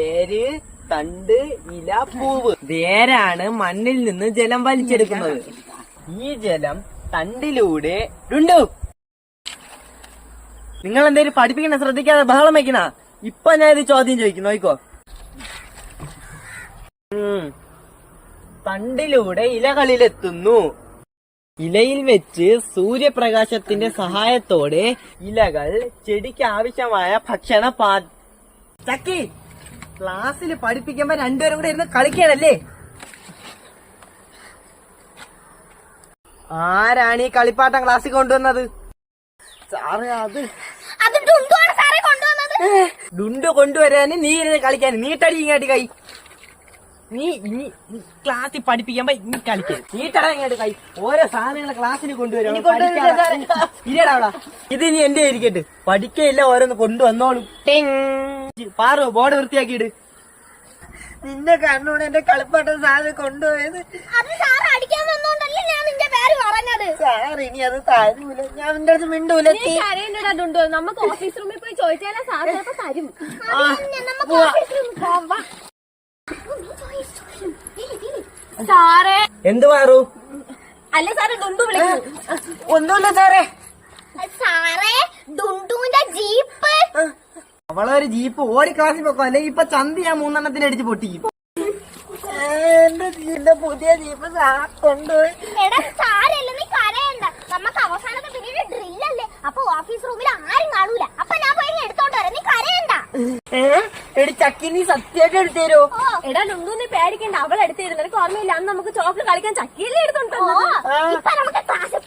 വേര് തണ്ട് ഇല പൂവ്. വേരാണ് മണ്ണിൽ നിന്ന് ജലം വലിച്ചെടുക്കുന്നത്. ഈ ജലം തണ്ടിലൂടെ ഉണ്ടു നിങ്ങൾ എന്തേലും പഠിപ്പിക്കണ ശ്രദ്ധിക്കാതെ ബഹളം വെക്കണ? ഇപ്പൊ ഞാൻ ഇത് ചോദ്യം ചോദിക്കും നോക്കോ. തണ്ടിലൂടെ ഇലകളിലെത്തുന്നു. ഇലയിൽ വെച്ച് സൂര്യപ്രകാശത്തിന്റെ സഹായത്തോടെ ഇലകൾ ചെടിക്ക് ആവശ്യമായ ഭക്ഷണ പാ ചക്കി. ക്ലാസ്സിൽ പഠിപ്പിക്കുമ്പോ രണ്ടുപേരും കൂടെ ഇരുന്ന് കളിക്കണല്ലേ? ആരാണ് ഈ കളിപ്പാട്ടം ക്ലാസ്സിൽ കൊണ്ടുവന്നത്? സാറേ അത് അത് ഡുണ്ടു കൊണ്ടുവരാന് നീ ഇരുന്ന് കളിക്കാൻ നീട്ടടി ഇങ്ങോട്ട് കൈ. നീ ഇനി ക്ലാസ്സിൽ പഠിപ്പിക്കുമ്പോ നീ കളിക്കാൻ നീ ഇങ്ങോട്ട് കൈ. ഓരോ സാധനങ്ങൾ ക്ലാസ്സിന് കൊണ്ടുവരും ഇല്ലടാ. ഇത് ഇനി എന്റെ ഇരിക്കട്ടെ പഠിക്കയില്ല ഓരോന്ന് കൊണ്ടുവന്നോളും. ടിങ്. പാറു ബോർഡ് വൃത്തിയാക്കിയിട്. നിന്റെ കണ്ണൂടെ എന്റെ കളിപ്പാട്ട സാധനം കൊണ്ടുപോയത്. അത് സാറ് അടിക്കാൻ വന്നോണ്ടല്ലേ ഞാൻ നിന്റെ പേര് പറഞ്ഞത്. സാർ ഇനി അത് തരൂല. ഞാൻ നിന്റെ അടുത്ത് മിണ്ടൂല നമുക്ക് ഓഫീസ് റൂമിൽ പോയി ചോദിച്ചാലേ സാർ തരും ആ, നമുക്ക് പോവാ. ഓഫീസിൽ ഒന്ന് പോവാം. സാറേ. എന്ത് മാറു അല്ല സാറേ ഡുണ്ടു ഒന്നുമില്ല സാറേ. സാറേ ഡുണ്ടുവിന്റെ ജീപ്പ്. അവളൊരു ജീപ്പ് ഓടി ക്ലാസ്സിൽ വെക്കോ അല്ലെങ്കിൽ ഇപ്പൊ ചന്തി ഞാൻ മൂന്നെണ്ണത്തിന് അടിച്ച് പൊട്ടിക്കും എന്റെ ജീപ്പിന്റെ പുതിയ ജീപ്പ് സാർ കൊണ്ടുപോയി എടാ സാരല്ല നീ കരയണ്ട. നമുക്ക് അവസാനത്തെ പിന്നീട് ഡ്രില്ലല്ലേ അപ്പൊ ഓഫീസ് റൂമിൽ ആരും കാണൂല. അപ്പൊ ഞാൻ പോയി ഇങ്ങ് എടുത്തോണ്ട് വരാം നീ കരയണ്ട ഏ? എടി ചക്കി നീ സത്യമായിട്ട് എടുത്തേരോ എടാ ഡുണ്ടു നീ പേടിക്കണ്ട. അവൾ എടുത്തിരുന്നു എനിക്ക് ഓർമ്മയില്ല. അന്ന് നമുക്ക് ചോക്ലേറ്റ് കളിക്കാൻ ചക്കിയല്ലേ എടുത്തോണ്ടോ നമുക്ക് ക്ലാസ്സിൽ